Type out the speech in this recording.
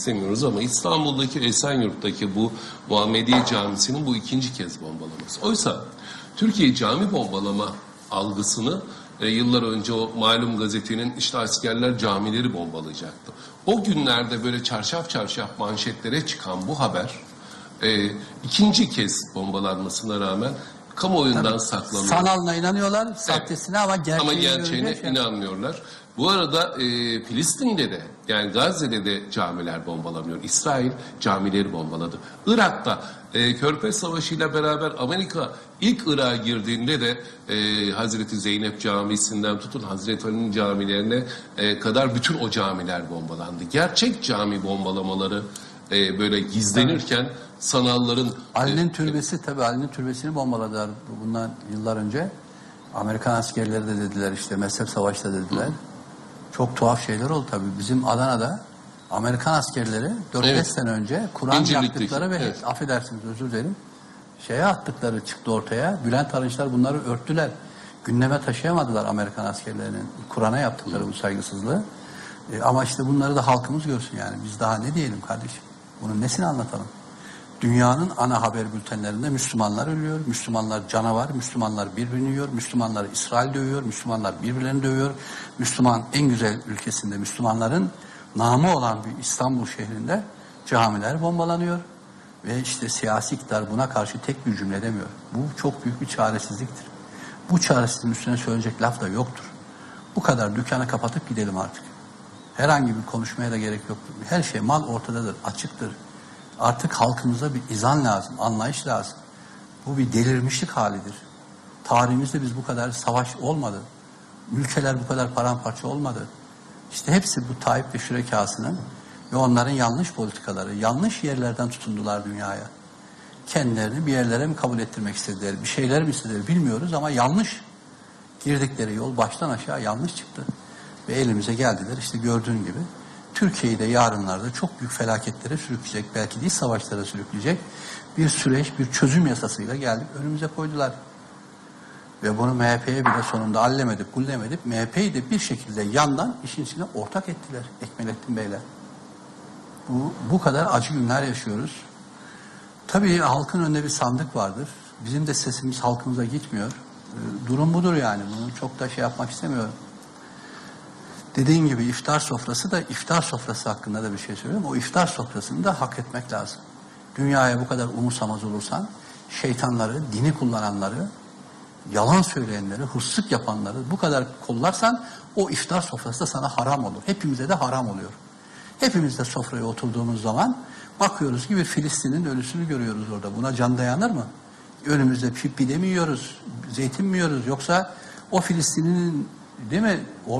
istemiyoruz ama İstanbul'daki Esenyurt'taki bu Muhammediye Camisi'nin bu ikinci kez bombalaması. Oysa Türkiye cami bombalama algısını e, yıllar önce o malum gazetenin işte askerler camileri bombalayacaktı. O günlerde böyle çarşaf çarşaf manşetlere çıkan bu haber e, ikinci kez bombalanmasına rağmen kamuoyundan saklanıyor. Sanalına inanıyorlar, sahtesine ama gerçeğine, Ama gerçeğine şey- inanmıyorlar. Bu arada e, Filistin'de de yani Gazze'de de camiler bombalanıyor. İsrail camileri bombaladı. Irak'ta e, Körfez Savaşı ile beraber Amerika ilk Irak'a girdiğinde de e, Hazreti Zeynep Camisi'nden tutun Hazreti Ali'nin camilerine e, kadar bütün o camiler bombalandı. Gerçek cami bombalamaları e, böyle gizlenirken sanalların Ali'nin türbesi tabii Ali'nin türbesini bombaladılar bu- bundan yıllar önce. Amerikan askerleri de dediler işte mezhep savaşta dediler. Çok tuhaf şeyler oldu tabii. Bizim Adana'da Amerikan askerleri 4-5 Evet. sene önce Kur'an İncirlik'teki, yaktıkları ve evet. affedersiniz özür dilerim şeye attıkları çıktı ortaya. Bülent Arınçlar bunları örttüler. Gündeme taşıyamadılar Amerikan askerlerinin Kur'an'a yaptıkları bu saygısızlığı. E, ama işte bunları da halkımız görsün yani. Biz daha ne diyelim kardeşim? Bunun nesini anlatalım? Dünyanın ana haber bültenlerinde Müslümanlar ölüyor, Müslümanlar canavar, Müslümanlar birbirini yiyor, Müslümanlar İsrail dövüyor, Müslümanlar birbirlerini dövüyor. Müslüman en güzel ülkesinde Müslümanların namı olan bir İstanbul şehrinde camiler bombalanıyor. Ve işte siyasi iktidar buna karşı tek bir cümle demiyor. Bu çok büyük bir çaresizliktir. Bu çaresizliğin üstüne söyleyecek laf da yoktur. Bu kadar dükkanı kapatıp gidelim artık. Herhangi bir konuşmaya da gerek yoktur. Her şey mal ortadadır, açıktır. Artık halkımıza bir izan lazım, anlayış lazım. Bu bir delirmişlik halidir. Tarihimizde biz bu kadar savaş olmadı. Ülkeler bu kadar paramparça olmadı. İşte hepsi bu Tayyip ve şürekasının ve onların yanlış politikaları, yanlış yerlerden tutundular dünyaya. Kendilerini bir yerlere mi kabul ettirmek istediler, bir şeyler mi istediler bilmiyoruz ama yanlış. Girdikleri yol baştan aşağı yanlış çıktı. Ve elimize geldiler işte gördüğün gibi. Türkiye'yi de yarınlarda çok büyük felaketlere sürükleyecek, belki değil savaşlara sürükleyecek bir süreç, bir çözüm yasasıyla geldik önümüze koydular. Ve bunu MHP'ye bile sonunda allemedik, gullemedik. MHP'yi de bir şekilde yandan işin içine ortak ettiler Ekmelettin Bey'le. Bu, bu kadar acı günler yaşıyoruz. Tabii halkın önünde bir sandık vardır. Bizim de sesimiz halkımıza gitmiyor. Ee, Durum budur yani. Bunu çok da şey yapmak istemiyorum. Dediğin gibi iftar sofrası da iftar sofrası hakkında da bir şey söylüyorum. O iftar sofrasını da hak etmek lazım. Dünyaya bu kadar umursamaz olursan şeytanları, dini kullananları, yalan söyleyenleri, hırsızlık yapanları bu kadar kollarsan o iftar sofrası da sana haram olur. Hepimize de haram oluyor. Hepimiz de sofraya oturduğumuz zaman bakıyoruz ki bir Filistin'in ölüsünü görüyoruz orada. Buna can dayanır mı? Önümüzde pide mi yiyoruz, zeytin mi yiyoruz yoksa o Filistin'in değil mi? Orada